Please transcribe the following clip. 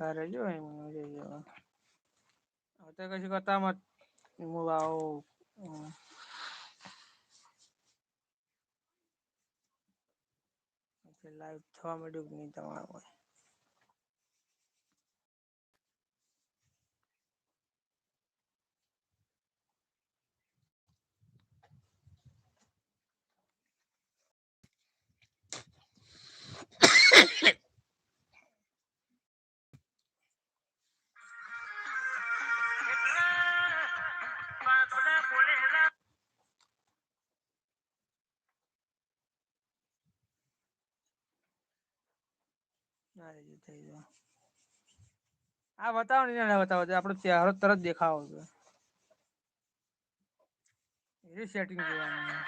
ઘરે જો એમ Até que હવે તો tá, મત. હું આવું. હમ. લાઈવ થવા માંડ્યું કે નહીં તમારું આ બતાવો ને બતાવો આપડો ચહેરો તરત દેખાવો છે. એ સેટિંગ જોવાનું.